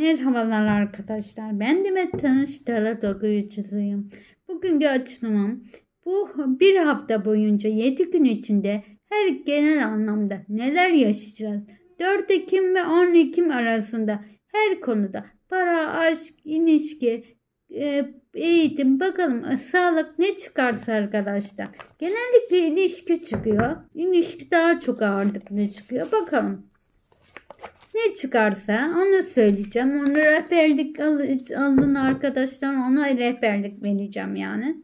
Merhabalar arkadaşlar. Ben Demet Tanış Tarot okuyucusuyum. Bugünkü açılımım bu bir hafta boyunca 7 gün içinde her genel anlamda neler yaşayacağız? 4 Ekim ve 10 Ekim arasında her konuda para, aşk, ilişki, e, eğitim bakalım e, sağlık ne çıkarsa arkadaşlar. Genellikle ilişki çıkıyor. İlişki daha çok ağırlıklı çıkıyor. Bakalım. Ne çıkarsa onu söyleyeceğim. Onu rehberlik al- alın arkadaşlar. Ona rehberlik vereceğim yani.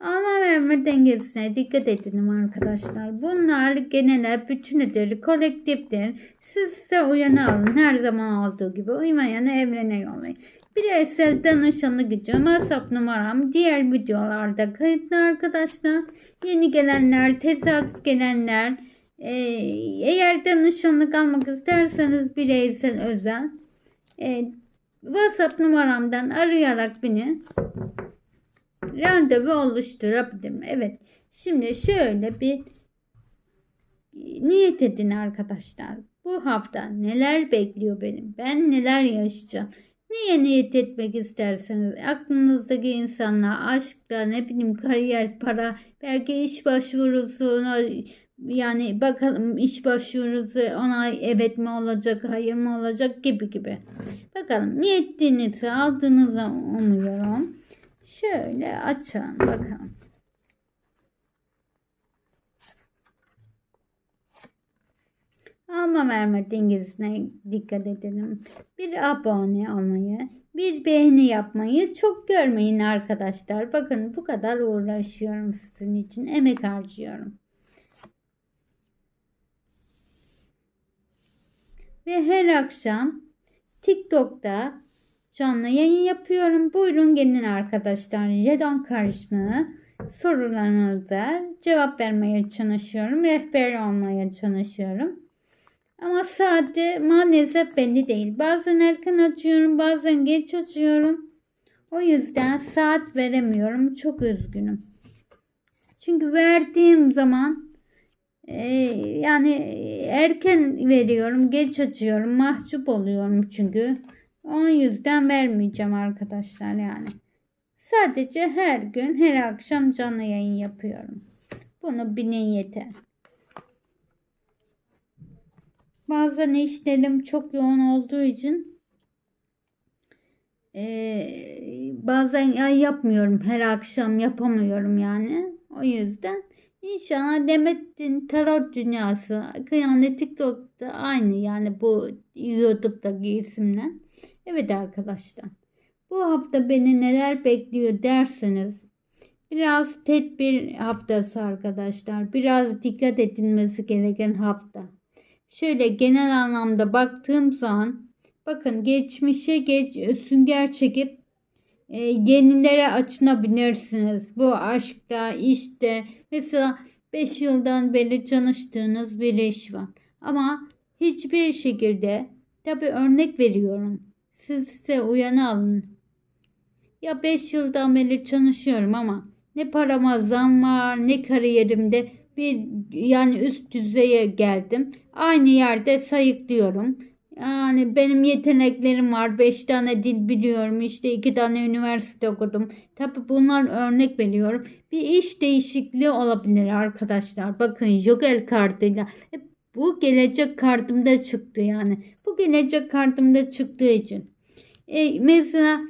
Alma verme dengesine dikkat edin arkadaşlar. Bunlar genel bütünüdür, kolektiftir. Siz ise uyanı alın. Her zaman olduğu gibi uymayanı evrene yollayın. Bireysel danışanlık gücü WhatsApp numaram diğer videolarda kayıtlı arkadaşlar. Yeni gelenler, tesadüf gelenler, ee, eğer danışanlık almak isterseniz bireysel özel e, WhatsApp numaramdan arayarak beni randevu oluşturabilirim. Evet. Şimdi şöyle bir niyet edin arkadaşlar. Bu hafta neler bekliyor benim? Ben neler yaşayacağım? Neye niyet etmek isterseniz aklınızdaki insanla aşkta ne bileyim kariyer para belki iş başvurusuna yani bakalım iş başvurusu ona evet mi olacak hayır mı olacak gibi gibi. Bakalım niyetinizi aldığınızı umuyorum. Şöyle açalım bakalım. Alma verme dengesine dikkat edelim. Bir abone olmayı, bir beğeni yapmayı çok görmeyin arkadaşlar. Bakın bu kadar uğraşıyorum sizin için. Emek harcıyorum. Ve her akşam TikTok'ta canlı yayın yapıyorum. Buyurun gelin arkadaşlar. Jedon karşılığı sorularınıza cevap vermeye çalışıyorum. Rehber olmaya çalışıyorum. Ama saati maalesef belli değil. Bazen erken açıyorum, bazen geç açıyorum. O yüzden saat veremiyorum. Çok üzgünüm. Çünkü verdiğim zaman e, yani erken veriyorum, geç açıyorum. Mahcup oluyorum çünkü. O yüzden vermeyeceğim arkadaşlar yani. Sadece her gün, her akşam canlı yayın yapıyorum. Bunu bilin yeter. Bazen işlerim çok yoğun olduğu için eee, bazen ya yapmıyorum. Her akşam yapamıyorum yani. O yüzden inşallah Demet'in tarot dünyası yani TikTok'ta aynı yani bu YouTube'daki isimle. Evet arkadaşlar. Bu hafta beni neler bekliyor derseniz biraz tedbir haftası arkadaşlar. Biraz dikkat edilmesi gereken hafta şöyle genel anlamda baktığım zaman bakın geçmişe geç sünger çekip e, yenilere açılabilirsiniz. Bu aşkta, işte mesela 5 yıldan beri çalıştığınız bir iş var. Ama hiçbir şekilde tabi örnek veriyorum. Siz ise uyanı alın. Ya 5 yıldan beri çalışıyorum ama ne parama zam var ne kariyerimde bir yani üst düzeye geldim. Aynı yerde sayıklıyorum. Yani benim yeteneklerim var. 5 tane dil biliyorum. İşte 2 tane üniversite okudum. Tabi bunlar örnek veriyorum. Bir iş değişikliği olabilir arkadaşlar. Bakın Joker kartıyla. Bu gelecek kartımda çıktı yani. Bu gelecek kartımda çıktığı için. E, mesela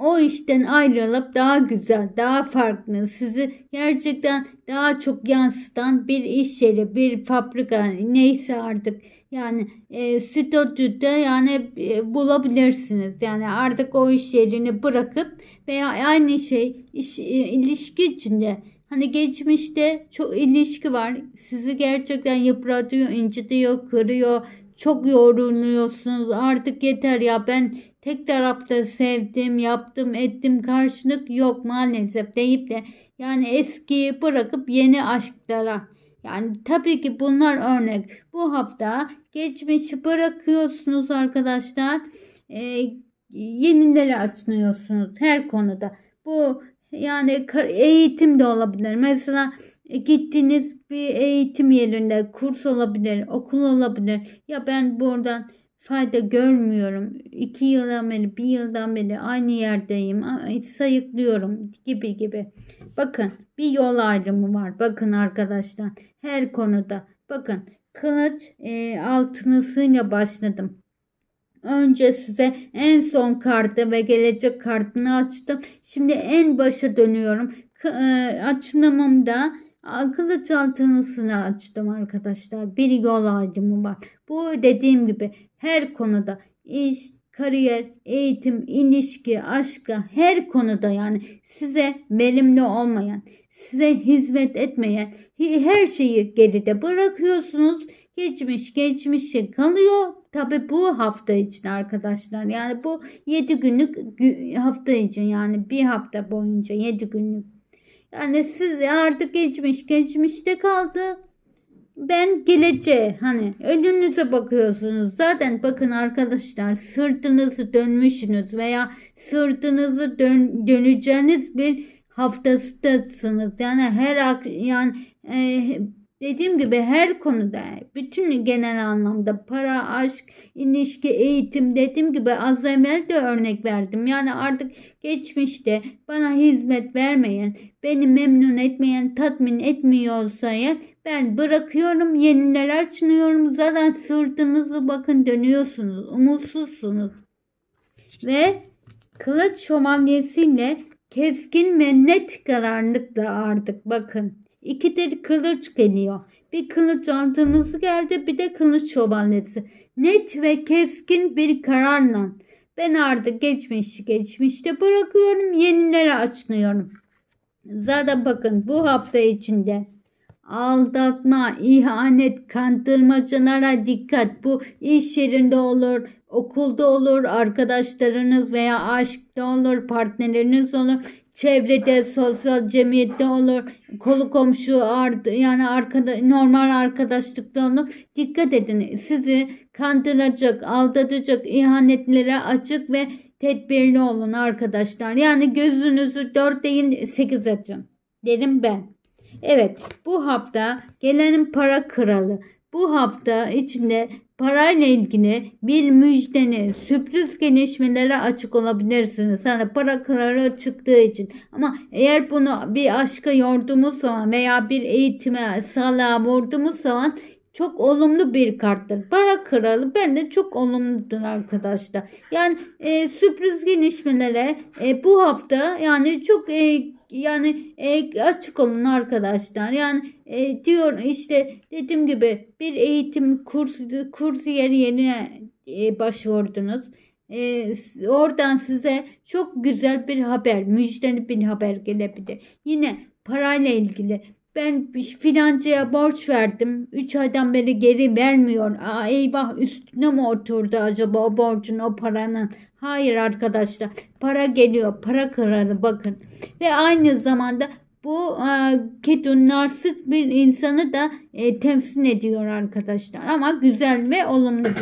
o işten ayrılıp daha güzel, daha farklı, sizi gerçekten daha çok yansıtan bir iş yeri, bir fabrika neyse artık yani e, statüde yani e, bulabilirsiniz. Yani artık o iş yerini bırakıp veya aynı şey iş, e, ilişki içinde Hani geçmişte çok ilişki var. Sizi gerçekten yıpratıyor, incitiyor, kırıyor. Çok yoruluyorsunuz. Artık yeter ya ben tek tarafta sevdim, yaptım, ettim karşılık yok maalesef deyip de yani eskiyi bırakıp yeni aşklara yani tabii ki bunlar örnek. Bu hafta geçmişi bırakıyorsunuz arkadaşlar. E, yenileri açmıyorsunuz her konuda. Bu yani eğitim de olabilir. Mesela gittiğiniz bir eğitim yerinde kurs olabilir, okul olabilir. Ya ben buradan fayda görmüyorum. İki yıldan beri, bir yıldan beri aynı yerdeyim. Ay, Sayıklıyorum gibi gibi. Bakın bir yol ayrımı var. Bakın arkadaşlar her konuda. Bakın kılıç e, altınısıyla başladım. Önce size en son kartı ve gelecek kartını açtım. Şimdi en başa dönüyorum. K- e, açılımımda kılıç altınısını açtım arkadaşlar. Bir yol ayrımı var. Bu dediğim gibi her konuda iş, kariyer, eğitim, ilişki, aşka her konuda yani size verimli olmayan, size hizmet etmeyen her şeyi geride bırakıyorsunuz. Geçmiş geçmişe kalıyor. Tabi bu hafta için arkadaşlar. Yani bu 7 günlük gü- hafta için yani bir hafta boyunca 7 günlük. Yani siz artık geçmiş geçmişte kaldı. Ben geleceğe hani önünüze bakıyorsunuz. Zaten bakın arkadaşlar sırtınızı dönmüşsünüz veya sırtınızı dön, döneceğiniz bir haftasındasınız. Yani her ak- yani e, dediğim gibi her konuda bütün genel anlamda para, aşk, ilişki, eğitim dediğim gibi az evvel de örnek verdim. Yani artık geçmişte bana hizmet vermeyen, beni memnun etmeyen, tatmin etmiyorsa eğer ben bırakıyorum, yenilere açılıyorum. Zaten sırtınızı bakın dönüyorsunuz, umutsuzsunuz. Ve kılıç şövalyesiyle keskin ve net kararlılıkla artık bakın. İki de kılıç geliyor. Bir kılıç altınızı geldi bir de kılıç şövalyesi. Net ve keskin bir kararla. Ben artık geçmişi geçmişte bırakıyorum. Yenilere açılıyorum. Zaten bakın bu hafta içinde aldatma, ihanet, kandırmacılara dikkat. Bu iş yerinde olur, okulda olur, arkadaşlarınız veya aşkta olur, partneriniz olur, çevrede, sosyal cemiyette olur, kolu komşu ard yani arkada normal arkadaşlıkta olur. Dikkat edin. Sizi kandıracak, aldatacak ihanetlere açık ve tedbirli olun arkadaşlar. Yani gözünüzü 4 değil 8 açın. Derim ben. Evet bu hafta gelenin para kralı. Bu hafta içinde parayla ilgili bir müjdeni, sürpriz gelişmelere açık olabilirsiniz. Hani para kralı çıktığı için. Ama eğer bunu bir aşka yorduğumuz zaman veya bir eğitime, sağlığa vurduğumuz zaman çok olumlu bir karttır. Para kralı bende çok olumludur arkadaşlar. Yani e, sürpriz gelişmelere e, bu hafta yani çok e, yani e, açık olun arkadaşlar. Yani e, diyor işte dediğim gibi bir eğitim kursu kursiyer yerine e, başvurdunuz. E, oradan size çok güzel bir haber, müjdeli bir haber gelebilir. Yine parayla ilgili ben bir filancaya borç verdim. 3 aydan beri geri vermiyor. Aa, eyvah üstüne mi oturdu acaba o borcun o paranın? Hayır arkadaşlar. Para geliyor. Para kararı bakın. Ve aynı zamanda bu e, keto narsist bir insanı da e, temsil ediyor arkadaşlar. Ama güzel ve olumlu bir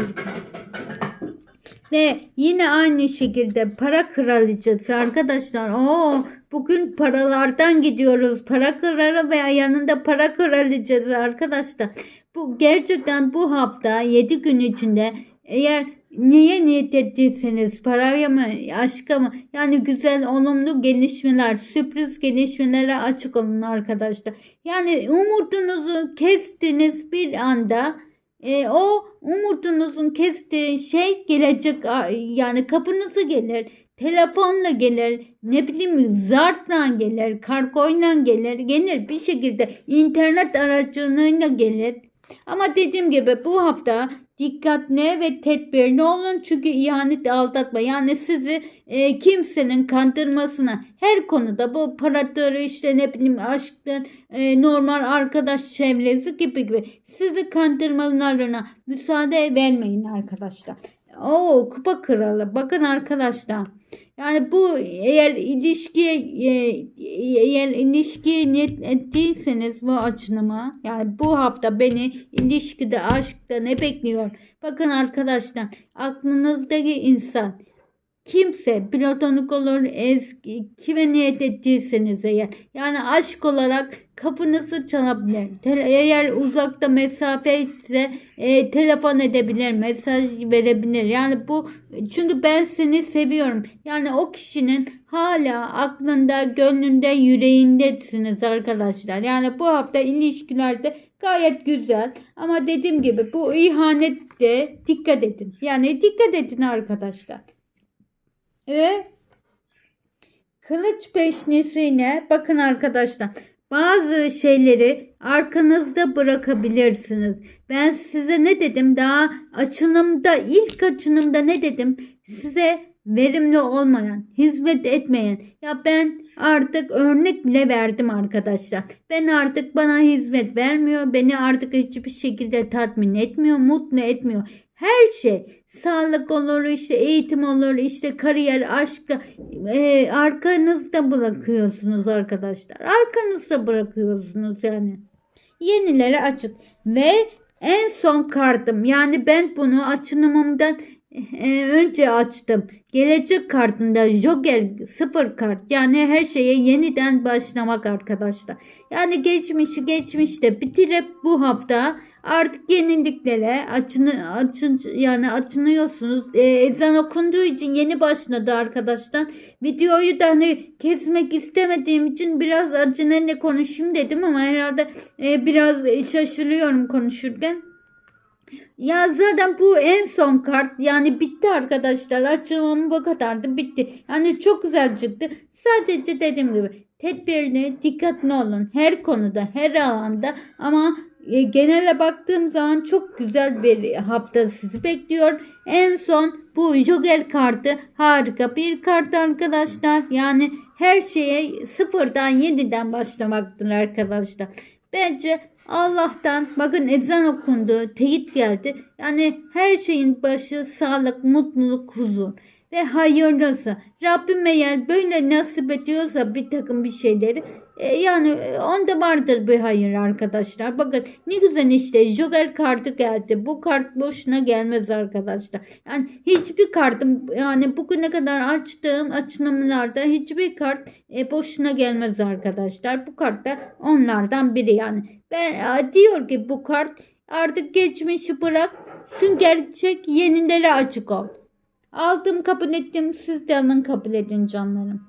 ve yine aynı şekilde para kraliçesi arkadaşlar. Oo, bugün paralardan gidiyoruz. Para kralı veya yanında para kraliçesi arkadaşlar. Bu gerçekten bu hafta 7 gün içinde eğer neye niyet ettiyseniz paraya mı aşka mı yani güzel olumlu gelişmeler sürpriz gelişmelere açık olun arkadaşlar. Yani umudunuzu kestiniz bir anda e, o umudunuzun kestiği şey gelecek yani kapınıza gelir. Telefonla gelir, ne bileyim zartla gelir, kargoyla gelir, gelir bir şekilde internet aracılığıyla gelir. Ama dediğim gibi bu hafta dikkatli ve tedbirli olun çünkü ihanet aldatma yani sizi e, kimsenin kandırmasına her konuda bu paradır işte ne bileyim aşktır e, normal arkadaş çevresi gibi gibi sizi kandırmalarına müsaade vermeyin arkadaşlar. Oo kupa kralı. Bakın arkadaşlar. Yani bu eğer ilişkiye e, eğer ilişkiye niyet ettiyseniz bu açılımı yani bu hafta beni ilişkide aşkta ne bekliyor? Bakın arkadaşlar aklınızdaki insan kimse platonik olur eski kime niyet ettiyseniz eğer. Yani aşk olarak kapınızı çalabilir. Eğer uzakta mesafe ise e, telefon edebilir, mesaj verebilir. Yani bu çünkü ben seni seviyorum. Yani o kişinin hala aklında, gönlünde, yüreğindesiniz arkadaşlar. Yani bu hafta ilişkilerde gayet güzel. Ama dediğim gibi bu ihanette dikkat edin. Yani dikkat edin arkadaşlar. Ve kılıç beşlisine bakın arkadaşlar. Bazı şeyleri arkanızda bırakabilirsiniz. Ben size ne dedim daha açılımda ilk açılımda ne dedim? Size verimli olmayan, hizmet etmeyen ya ben artık örnek bile verdim arkadaşlar. Ben artık bana hizmet vermiyor. Beni artık hiçbir şekilde tatmin etmiyor, mutlu etmiyor. Her şey sağlık olur işte eğitim olur işte kariyer aşk e, arkanızda bırakıyorsunuz arkadaşlar. Arkanızda bırakıyorsunuz yani. Yenilere açık ve en son kartım yani ben bunu açılımımdan e, önce açtım gelecek kartında Joker sıfır kart yani her şeye yeniden başlamak arkadaşlar yani geçmişi geçmişte bitirip bu hafta artık yeniliklere açını açın yani açınıyorsunuz. Ee, ezan okunduğu için yeni başladı arkadaşlar. Videoyu da hani kesmek istemediğim için biraz acınayla konuşayım dedim ama herhalde e, biraz şaşırıyorum konuşurken. Ya zaten bu en son kart yani bitti arkadaşlar açılımı bu kadardı bitti. Yani çok güzel çıktı. Sadece dediğim gibi tedbirli dikkatli olun her konuda her alanda ama e, genele baktığım zaman çok güzel bir hafta sizi bekliyor. En son bu Joker kartı harika bir kart arkadaşlar. Yani her şeye sıfırdan yeniden başlamaktır arkadaşlar. Bence Allah'tan bakın ezan okundu, teyit geldi. Yani her şeyin başı sağlık, mutluluk, huzur ve hayırlısı. Rabbim eğer böyle nasip ediyorsa bir takım bir şeyleri yani e, onda vardır bir hayır arkadaşlar. Bakın ne güzel işte Joker kartı geldi. Bu kart boşuna gelmez arkadaşlar. Yani hiçbir kartım yani bugüne kadar açtığım açılımlarda hiçbir kart e, boşuna gelmez arkadaşlar. Bu kart da onlardan biri yani. Ben e, diyor ki bu kart artık geçmişi bırak sünger çek yenilere açık ol. Aldım kabul ettim siz de alın kabul edin canlarım.